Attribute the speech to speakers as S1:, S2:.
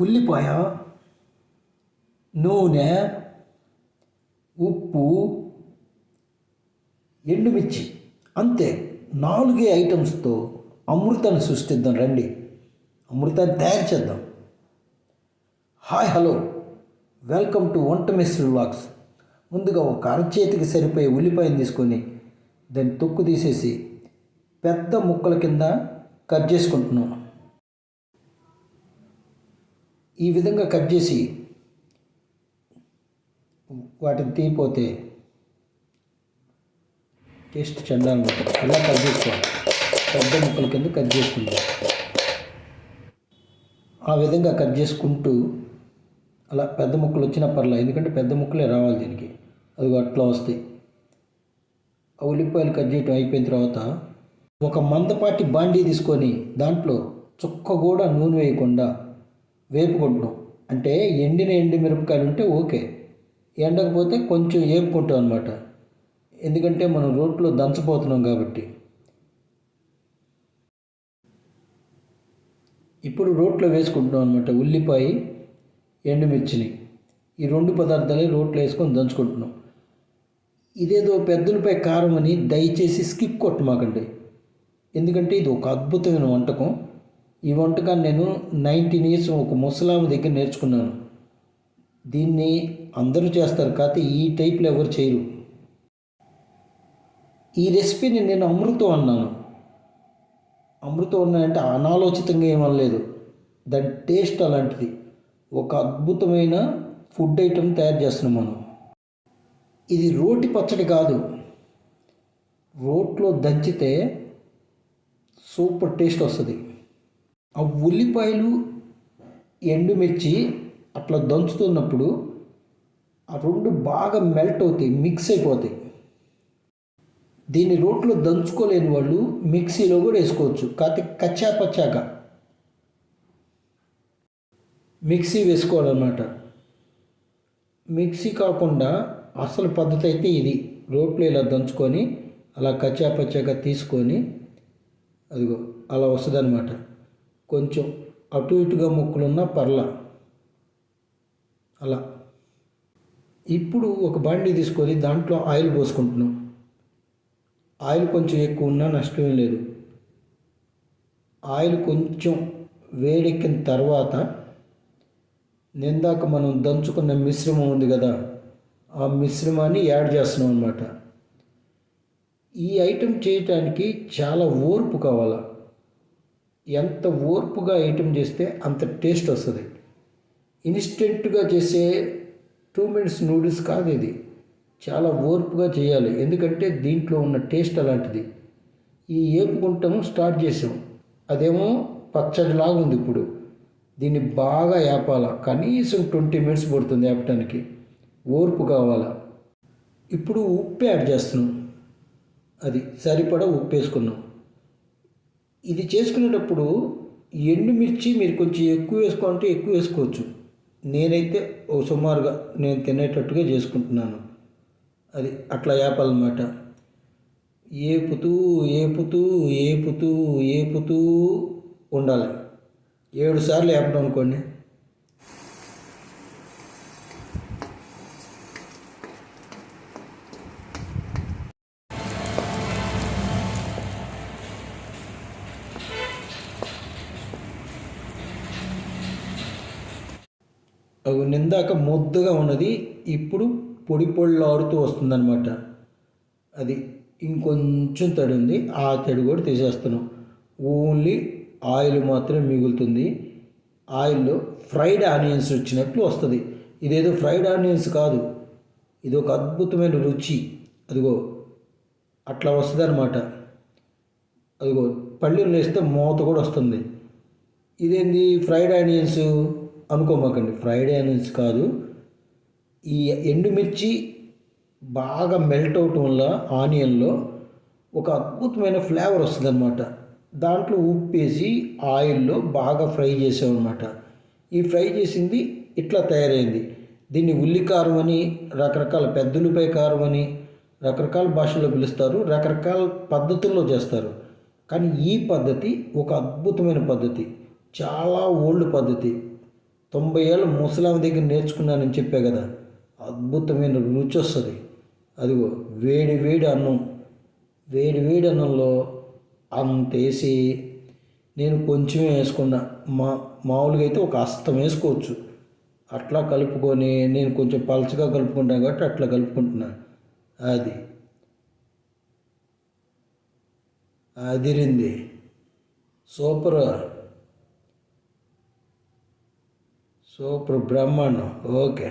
S1: ఉల్లిపాయ నూనె ఉప్పు ఎండుమిర్చి. అంతే నాలుగే ఐటమ్స్తో అమృతాన్ని సృష్టిద్దాం రండి. అమృతాన్ని తయారు చేద్దాం. Hi hello. వెల్కమ్ టు వంట మిస్టర్ వ్లాగ్స్. ముందుగా ఒక అరచేతికి సరిపోయే ఉల్లిపాయను తీసుకొని దాన్ని తొక్కు తీసేసి పెద్ద ముక్కల కింద కట్ చేసుకుంటున్నాం. ఈ విధంగా కట్ చేసి వాటిని తీయిపోతే టేస్ట్ చండాలి ఇలా కట్ చేసుకోవాలి. పెద్ద ముక్కల కింద కట్ చేసుకుంటాం ఆ విధంగా కట్ చేసుకుంటూ అలా పెద్ద ముక్కలు వచ్చినా పర్లేదు. ఎందుకంటే పెద్ద ముక్కలే రావాలి దీనికి. అది అట్లా వస్తాయి. ఆ ఉల్లిపాయలు కట్ చేయటం అయిపోయిన తర్వాత ఒక మందపాటి బాండీ తీసుకొని దాంట్లో చుక్క కూడా నూనె వేయకుండా వేపుకుంటున్నాం. అంటే ఎండిన ఎండి మిరపకాయలు ఉంటే ఓకే. ఎండకపోతే కొంచెం వేపుకుంటాం అనమాట ఎందుకంటే మనం రోట్లో దంచపోతున్నాం కాబట్టి. ఇప్పుడు రోట్లో వేసుకుంటున్నాం అనమాట ఉల్లిపాయ ఎండుమిర్చిని. ఈ రెండు పదార్థాలే రోట్లో వేసుకొని దంచుకుంటున్నాం. ఇదేదో పెద్దలపై కారం అని దయచేసి స్కిప్ కొట్టమాకండి. ఎందుకంటే ఇది ఒక అద్భుతమైన వంటకం. ఈ వంటకాన్ని నేను నైన్టీన్ ఇయర్స్ ఒక ముసలామ దగ్గర నేర్చుకున్నాను. దీన్ని అందరూ చేస్తారు కాకపోతే ఈ టైప్లో ఎవరు చేయరు. ఈ రెసిపీని నేను అమృతం అన్నాను. అమృతం అన్నానంటే అనాలోచితంగా ఏమనలేదు దాని టేస్ట్ అలాంటిది. ఒక అద్భుతమైన ఫుడ్ ఐటెం తయారు చేస్తున్నాం మనం. ఇది రోటి పచ్చడి కాదు. రోట్లో దంచితే సూపర్ టేస్ట్ వస్తుంది. ఆ ఉల్లిపాయలు ఎండుమిర్చి అట్లా దంచుతున్నప్పుడు ఆ రెండు బాగా మెల్ట్ అవుతాయి మిక్స్ అయిపోతాయి. దీన్ని రోట్లో దంచుకోలేని వాళ్ళు మిక్సీలో కూడా వేసుకోవచ్చు కాకపోతే కచ్చా పచ్చాక మిక్సీ వేసుకోవాలన్నమాట. మిక్సీ కాకుండా అసలు పద్ధతి అయితే ఇది. రోట్లో ఇలా దంచుకొని అలా కచ్చా పచ్చాగా తీసుకొని అదిగో అలా వస్తుంది కొంచెం అటు ఇటుగా ముక్కులున్న పర్ల. అలా. ఇప్పుడు ఒక బండి తీసుకొని దాంట్లో ఆయిల్ పోసుకుంటున్నాం. ఆయిల్ కొంచెం ఎక్కువ ఉన్నా నష్టం లేదు. ఆయిల్ కొంచెం వేడెక్కిన తర్వాత నిందాక మనం దంచుకున్న మిశ్రమం ఉంది కదా ఆ మిశ్రమాన్ని యాడ్ చేస్తున్నాం అనమాట ఈ ఐటెం చేయటానికి చాలా ఓర్పు కావాలా. ఎంత ఓర్పుగా ఐటెం చేస్తే అంత టేస్ట్ వస్తుంది. ఇన్స్టెంట్గా చేసే టూ మినిట్స్ నూడిల్స్ కాదు ఇది. చాలా ఓర్పుగా చేయాలి. ఎందుకంటే దీంట్లో ఉన్న టేస్ట్ అలాంటిది. ఈ ఏపుకుంటాము స్టార్ట్ చేసాం అదేమో పచ్చడిలాగా ఉంది ఇప్పుడు. దీన్ని బాగా ఏపాల. కనీసం ట్వంటీ మినిట్స్ పడుతుంది ఏపటానికి. ఓర్పు కావాలా. ఇప్పుడు ఉప్పు యాడ్ చేస్తున్నాం. అది సరిపడా ఉప్పు వేసుకున్నాం ఇది చేసుకునేటప్పుడు ఎండుమిర్చి మీరు కొంచెం ఎక్కువ వేసుకోవాలంటే ఎక్కువ వేసుకోవచ్చు. నేనైతే ఓ సుమారుగా నేను తినేటట్టుగా చేసుకుంటున్నాను. అది అట్లా వేపాలన్నమాట ఏపుతూ ఏపుతూ ఏపుతూ ఏపుతూ ఉండాలి. ఏడు సార్లు వేపడం అనుకోండి. నిందాక ముద్దగా ఉన్నది ఇప్పుడు పొడి పొళ్ళారుతూ వస్తుందన్నమాట. అది ఇంకొంచెం తడి ఉంది ఆ తడి కూడా తీసేస్తున్నాం ఓన్లీ ఆయిల్ మాత్రమే మిగులుతుంది. ఆయిల్లో ఫ్రైడ్ ఆనియన్స్ వచ్చినట్లు వస్తుంది. ఇదేదో ఫ్రైడ్ ఆనియన్స్ కాదు ఇది ఒక అద్భుతమైన రుచి. అదిగో అట్లా వస్తుంది అనమాట అదిగో పళ్ళు వేస్తే మూత కూడా వస్తుంది. ఇదేంది ఫ్రైడ్ ఆనియన్స్? అనుకోమాకండి. ఫ్రైడే ఆనియన్స్ కాదు. ఈ ఎండుమిర్చి బాగా మెల్ట్ అవటం వల్ల ఆనియన్లో ఒక అద్భుతమైన ఫ్లేవర్ వస్తుంది అనమాట దాంట్లో ఉప్పు వేసి ఆయిల్లో బాగా ఫ్రై చేసామన్నమాట. ఈ ఫ్రై చేసింది ఇట్లా తయారైంది. దీన్ని ఉల్లి కారం అని రకరకాల పెద్ద ఉల్లిపాయ కారం అని రకరకాల భాషల్లో పిలుస్తారు. రకరకాల పద్ధతుల్లో చేస్తారు. కానీ ఈ పద్ధతి ఒక అద్భుతమైన పద్ధతి. చాలా ఓల్డ్ పద్ధతి. తొంభై ఏళ్ళ ముసలాం దగ్గర నేర్చుకున్నానని చెప్పే కదా. అద్భుతమైన రుచి వస్తుంది. అదిగో వేడి వేడి అన్నం. వేడి వేడి అన్నంలో అంత వేసి నేను కొంచెమే వేసుకున్నా. మా మామూలుగా అయితే ఒక అస్తం వేసుకోవచ్చు. అట్లా కలుపుకొని నేను కొంచెం పలచగా కలుపుకుంటాను కాబట్టి అట్లా కలుపుకుంటున్నాను అది. అదిరింది. సూపర్. సూపర్ బ్రహ్మాండం ఓకే